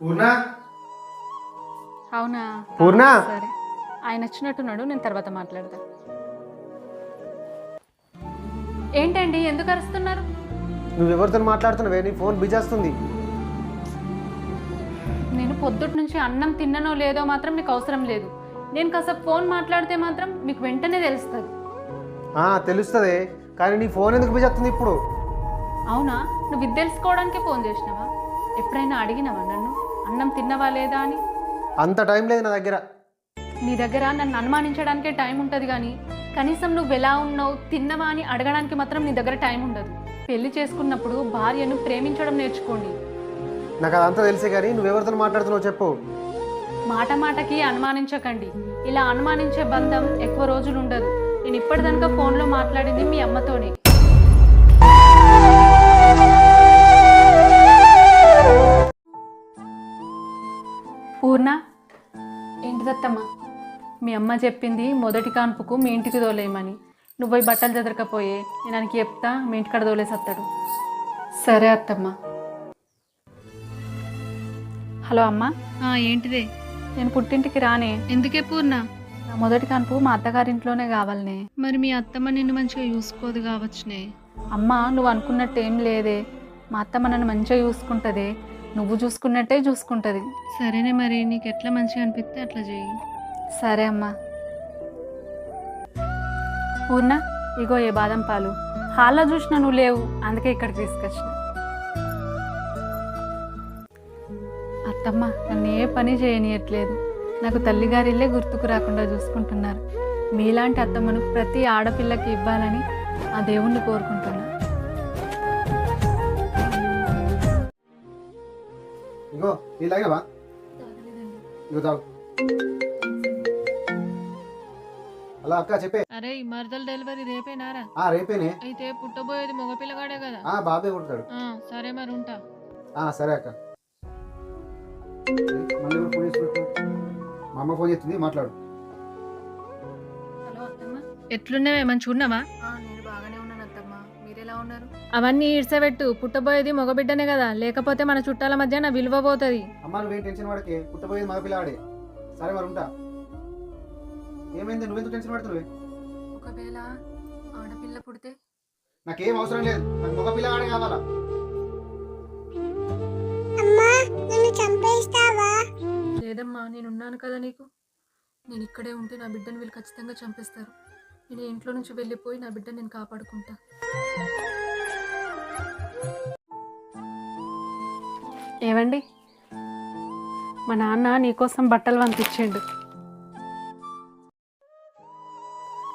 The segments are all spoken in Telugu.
పూర్ణ? అవునా? పూర్ణ? సరే. ఆయన వచ్చినట్టున్నాడు నేను తర్వాత మాట్లాడతా. ఏంటండి ఎందుకు అరుస్తున్నారు? నువ్వు ఎవరితో మాట్లాడుతున్నావే? నీ ఫోన్ బిజీ వస్తుంది నేను పొద్దుటి నుంచి అన్నం తిన్ననో లేదో మాత్రం మీకు అవసరం లేదు. నేను కాసేపు ఫోన్ మాట్లాడితే మాత్రం మీకు వెంటనే తెలుస్తుంది. ఆ, తెలుస్తుంది. కానీ నీ ఫోన్ ఎందుకు బిజీ వస్తుంది ఇప్పుడు? అవునా? నువ్వు ఇది తెలుసుకోవడానికే ఫోన్ చేసినావా? ఎప్పుడైనా అడిగినావా నన్ను? అన్నం తిన్నవా లేదా అని? అంత టైం లేదు నా దగ్గర. నీ దగ్గర నన్ను అనుమానించడానికే టైం ఉంటుంది కానీ కనీసం నువ్వు ఎలా ఉన్నావు తిన్నవా అని అడగడానికి మాత్రం నీ దగ్గర టైం ఉండదు. పెళ్ళి చేసుకున్నప్పుడు భార్యను ప్రేమించడం నేర్చుకోండి. నాకు అదంతా తెలిసే కానీ నువ్వు ఎవరితో మాట్లాడుతున్నావు చెప్పు. మాట మాటకి అనుమానించకండి. ఇలా అనుమానించే బంధం ఎక్కువ రోజులు ఉండదు నేను ఇప్పటిదనక ఫోన్లో మాట్లాడింది మీ అమ్మతోనే. పూర్ణ ఏంటి దత్తమ్మ? మీ అమ్మ చెప్పింది మొదటి కాన్పుకు మీ ఇంటికి తోలేయమని. నువ్వు పోయి బట్టలు చదరకపోయే నేను ఆయనకి చెప్తా మీ ఇంటికాడ తోలేసత్తాడు సరే అత్తమ్మ. హలో అమ్మ. ఏంటిదే? నేను పుట్టింటికి రానే. ఎందుకే పూర్ణ? నా మొదటి కాన్పు మా అత్తగారింట్లోనే కావాలనే. మరి మీ అత్తమ్మ నిన్ను మంచిగా చూసుకోదు కావచ్చునే. అమ్మ నువ్వు అనుకున్నట్టు ఏం లేదే. మా అత్తమ్మ నన్ను మంచిగా చూసుకుంటదే. నువ్వు చూసుకున్నట్టే చూసుకుంటది. సరేనే మరి నీకు ఎట్లా మంచిగా అనిపిస్తే అట్లా చెయ్యి. సరే అమ్మా. పూర్ణ ఇగో ఏ బాదం పాలు. హాల్లో చూసిన నువ్వు లేవు అందుకే ఇక్కడికి తీసుకొచ్చిన. అత్తమ్మ నన్ను ఏ పని చేయనియట్లేదు. నాకు తల్లిగారిల్లే గుర్తుకు రాకుండా చూసుకుంటున్నారు. మీలాంటి అత్తమ్మను ప్రతి ఆడపిల్లకి ఇవ్వాలని ఆ దేవుణ్ణి కోరుకుంటున్నా. ఇగో నీ లాగినవా ఇగో తాగు. అలా అక్క చెప్పే. అరే ఈ మరదల డెలివరీ రేపేనారా ఆ రేపేనే. అయితే పుట్టబోయేది మగపిల్లగాడే కదా? ఆ బాబే కొడతాడు ఆ, సరే మరి ఉంటా. ఆ సరే అక్క. మళ్ళీ ఫోన్ చేసి మా అమ్మ ఫోన్ చేస్తుంది మాట్లాడు. ఎట్లున్నావే? మంచిగా ఉన్నావా మీరెలా ఉన్నారు? అవన్నీ ఇడ్సబెట్టు పుట్టబోయేది మగబిడ్డనే కదా. లేకపోతే మన చుట్టాల మధ్య నా విలువ పోతుంది. అమ్మ నువ్వేం టెన్షన్ పడకే. పుట్టబోయేది మగ పిల్లాడే సరే మరి ఉంటా. ఏమైంది? నువ్వెందుకు టెన్షన్ పడుతున్నావే? ఒకవేళ ఆడపిల్ల పుడితే? నాకేం అవసరం లేదు. నాకు మగ పిల్లగాడే కావాలా? అమ్మా నన్ను చంపేస్తావా? లేదమ్మా నేనున్నాను కదా నీకు. నేను ఇక్కడే ఉంటే నా బిడ్డను వీళ్ళు ఖచ్చితంగా చంపేస్తారు. నేను ఇంట్లో నుంచి వెళ్ళిపోయి నా బిడ్డను నేను కాపాడుకుంటా. ఏవండి? మా నాన్న నీకోసం బట్టలు పంపించిండు.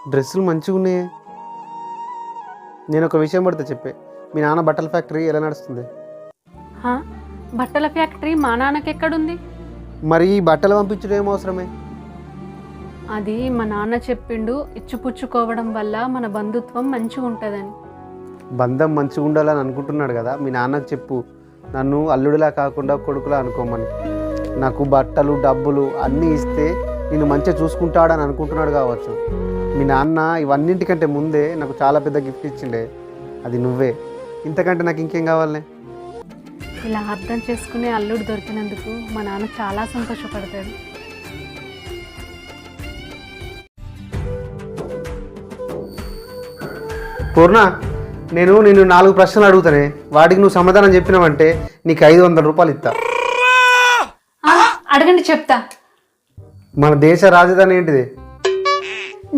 డ్రెస్సులు మంచిగా ఉన్నాయి? నేను ఒక విషయం పడితే చెప్పే. మీ నాన్న బట్టల ఫ్యాక్టరీ ఎలా నడుస్తుంది? హా? బట్టల ఫ్యాక్టరీ మా నాన్నకి ఎక్కడుంది? మరి ఈ బట్టలు పంపించడం ఏం అవసరమే? అది మా నాన్న చెప్పిండు ఇచ్చిపుచ్చుకోవడం వల్ల మన బంధుత్వం మంచిగా ఉంటుందని. బంధం మంచిగా ఉండాలని అనుకుంటున్నాడు కదా మీ నాన్నకు చెప్పు. నన్ను అల్లుడిలా కాకుండా కొడుకులా అనుకోమని. నాకు బట్టలు డబ్బులు అన్నీ ఇస్తే నేను మంచిగా చూసుకుంటాడని అనుకుంటున్నాడు కావచ్చు. మీ నాన్న ఇవన్నింటికంటే ముందే నాకు చాలా పెద్ద గిఫ్ట్ ఇచ్చిండే. అది నువ్వే. ఇంతకంటే నాకు ఇంకేం కావాలి? ఇలా అర్థం చేసుకునే అల్లుడు దొరికినందుకు మా నాన్న చాలా సంతోషపడతాడు. పూర్ణ నేను నిన్ను నాలుగు ప్రశ్నలు అడుగుతానే. వాటికి నువ్వు సమాధానం చెప్పినావంటే నీకు ఐదు వందల రూపాయలు ఇస్తా. ఆ, అడగండి చెప్తా. మన దేశ రాజధాని ఏంటిది?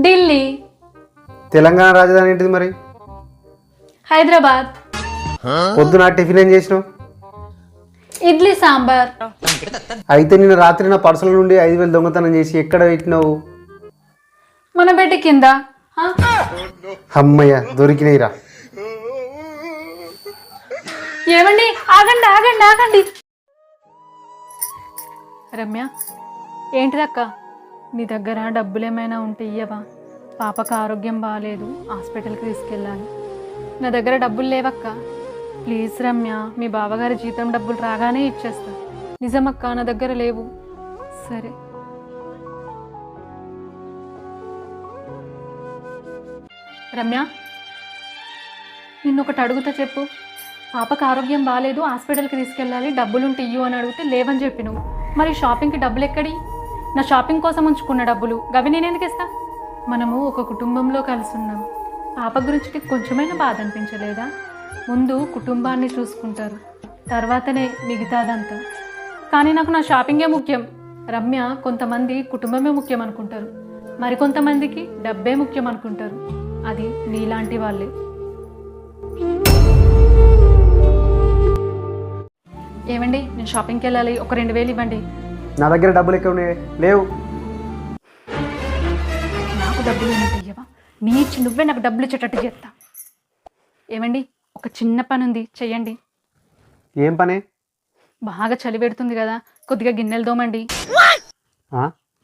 ఢిల్లీ. తెలంగాణ రాజధాని ఏంటిది మరి? హైదరాబాద్. పొద్దున టిఫిన్ ఏం చేసినావు? ఇడ్లీ సాంబార్. అయితే నిన్న రాత్రి నా పర్సుల నుండి ఐదు వేలు దొంగతనం చేసి ఎక్కడ పెట్టినావు? మన బెడ్ కింద. ఆ? అమ్మయ్య దొరికినాయిరా. ఏమండి? ఆగండి ఆగండి ఆగండి. రమ్య ఏంటిదక్క? నీ దగ్గర డబ్బులు ఏమైనా ఉంటే ఇయ్యవా? పాపకు ఆరోగ్యం బాగాలేదు హాస్పిటల్కి తీసుకెళ్ళాలి. నా దగ్గర డబ్బులు లేవక్క. ప్లీజ్ రమ్య మీ బావగారి జీతం డబ్బులు రాగానే ఇచ్చేస్తా. నిజమక్క నా దగ్గర లేవు. సరే. రమ్య నిన్నొకటి అడుగుతా చెప్పు. పాపకు ఆరోగ్యం బాగాలేదు హాస్పిటల్కి తీసుకెళ్ళాలి డబ్బులుంటే ఇయ్యు అని అడిగితే లేవని చెప్పి నువ్వు. మరి షాపింగ్కి డబ్బులు ఎక్కడి నా షాపింగ్ కోసం ఉంచుకున్న డబ్బులు. గవి నేను ఎందుకు ఇస్తా? మనము ఒక కుటుంబంలో కలిసి ఉన్నాం పాప గురించి కొంచెమైనా బాధ అనిపించలేదా? ముందు కుటుంబాన్ని చూసుకుంటారు. తర్వాతనే మిగతాదంతా. కానీ నాకు నా షాపింగే ముఖ్యం. రమ్య కొంతమంది కుటుంబమే ముఖ్యం అనుకుంటారు. మరికొంతమందికి డబ్బే ముఖ్యం అనుకుంటారు. అది నీలాంటి వాళ్ళే. ఏమండి నేను షాపింగ్కి వెళ్ళాలి. ఒక రెండు వేలు ఇవ్వండి. నా దగ్గర డబ్బులు ఉన్నాయి? లేవు. నాకు డబ్బులు ఇయ్యవా? నీ ఇచ్చి నువ్వే నాకు డబ్బులు ఇచ్చేటట్టు చేస్తా. ఏమండి ఒక చిన్న పని ఉంది. చెయ్యండి. ఏం పని? బాగా చలి పెడుతుంది కదా. కొద్దిగా గిన్నెలు దోమండి?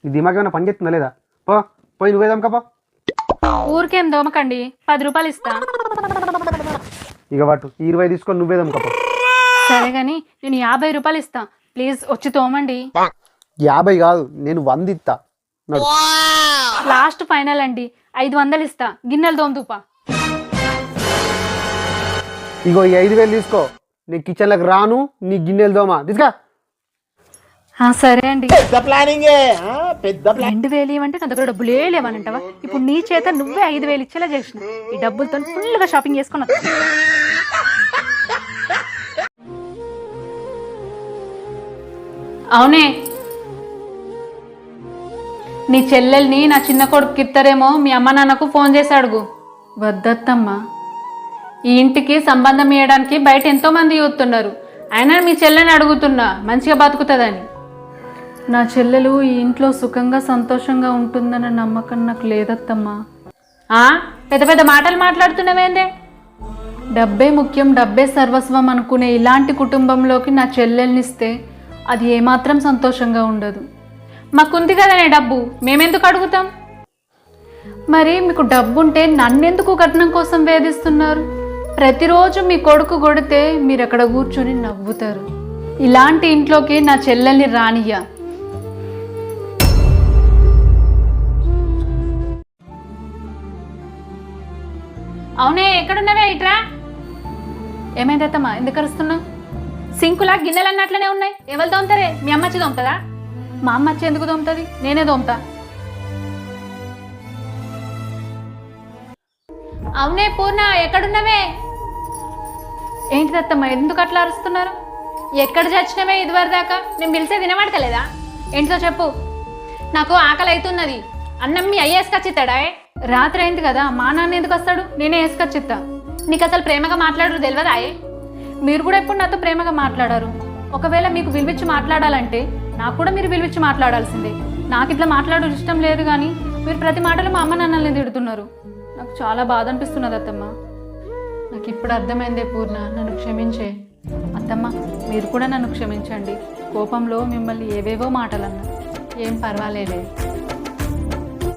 ఈ దిమాగ్ ఏమైనా పని చేస్తుందా లేదా? పో పోయి నువ్వేదాం కపా ఊరికేం దోమకండి. పది రూపాయలు ఇస్తా. ఇక వాటు ఇరవై తీసుకొని నువ్వేదాం కపా సరే కానీ నేను యాభై రూపాయలు ఇస్తా. ప్లీజ్ వచ్చి తోమండి. యాభై కాదు నేను వంద ఇస్తా నడు. లాస్ట్ ఫైనల్ అండి. ఐదు వందలు ఇస్తా. గిన్నెలు దోమదూపా. ఇగో ఈ ఐదు వేలు తీసుకో. నీ కిచెన్లకు రాను నీ గిన్నెలు దోమా. తీసుకా సరే అండి. రెండు వేలు ఇవ్వంటే నా దగ్గర డబ్బులే లేవనంటావా? ఇప్పుడు నీ చేత నువ్వే ఐదు వేలు ఇచ్చేలా చేసిన. ఈ డబ్బులతో ఫుల్గా షాపింగ్ చేసుకున్నా. అవునే. నీ చెల్లెల్ని నా చిన్న కొడుకు ఇస్తారేమో మీ అమ్మ నాన్నకు ఫోన్ చేసి అడుగు. వద్దత్తమ్మా. ఈ ఇంటికి సంబంధం ఇవ్వడానికి బయట ఎంతో మంది చూస్తున్నారు అయినా మీ చెల్లెని అడుగుతున్నా మంచిగా బతుకుతుందని. నా చెల్లెలు ఈ ఇంట్లో సుఖంగా సంతోషంగా ఉంటుందన్న నమ్మకం నాకు లేదత్తమ్మా. ఆ, పెద్ద పెద్ద మాటలు మాట్లాడుతున్నావేందే? డబ్బే ముఖ్యం డబ్బే సర్వస్వం అనుకునే ఇలాంటి కుటుంబంలోకి నా చెల్లెల్నిస్తే అది ఏమాత్రం సంతోషంగా ఉండదు. మాకుంది కదనే డబ్బు మేమెందుకు అడుగుతాం? మరి మీకు డబ్బుంటే నన్నెందుకు కట్నం కోసం వేధిస్తున్నారు? ప్రతిరోజు మీ కొడుకు కొడితే మీరు అక్కడ కూర్చొని నవ్వుతారు. ఇలాంటి ఇంట్లోకి నా చెల్లెల్ని రానియ్య. అవునే ఎక్కడున్నావే ఇట్రా? ఏమైందమ్మా ఎందుకు అరుస్తున్నావు? సింకులా గిన్నెలు అన్నట్లనే ఉన్నాయి. ఎవరు దోమతారే? మీ అమ్మచ్చి తోముతుందా మా అమ్మచ్చి ఎందుకు తోముతుంది నేనే తోముతా అవునే పూర్ణ ఎక్కడున్నవే? ఏంటి అత్తమ్మ? ఎందుకు అట్లా అరుస్తున్నారు? ఎక్కడ చచ్చినవే ఇదివరకు దాకా నేను పిలిచే వినబడతలేదా? ఏంటో చెప్పు. నాకు ఆకలి అవుతున్నది అన్నం మీ అయ్య రాత్రి అయింది కదా మా నాన్న ఎందుకు వస్తాడు? నేనే వేసుకొచ్చిస్తా నీకు అసలు ప్రేమగా మాట్లాడరు తెలియదాయే మీరు కూడా ఎప్పుడు నాతో ప్రేమగా మాట్లాడారు. ఒకవేళ మీకు విలువిచ్చి మాట్లాడాలంటే నాకు కూడా మీరు విలువిచ్చి మాట్లాడాల్సిందే. నాకు ఇట్లా మాట్లాడు ఇష్టం లేదు కానీ మీరు ప్రతి మాటలో మా అమ్మ నాన్నల్ని తిడుతున్నారు. నాకు చాలా బాధ అనిపిస్తున్నది అత్తమ్మ. నాకు ఇప్పుడు అర్థమైందే పూర్ణ నన్ను క్షమించే. అత్తమ్మ మీరు కూడా నన్ను క్షమించండి. కోపంలో మిమ్మల్ని ఏవేవో మాటలన్నా. ఏం పర్వాలేదే.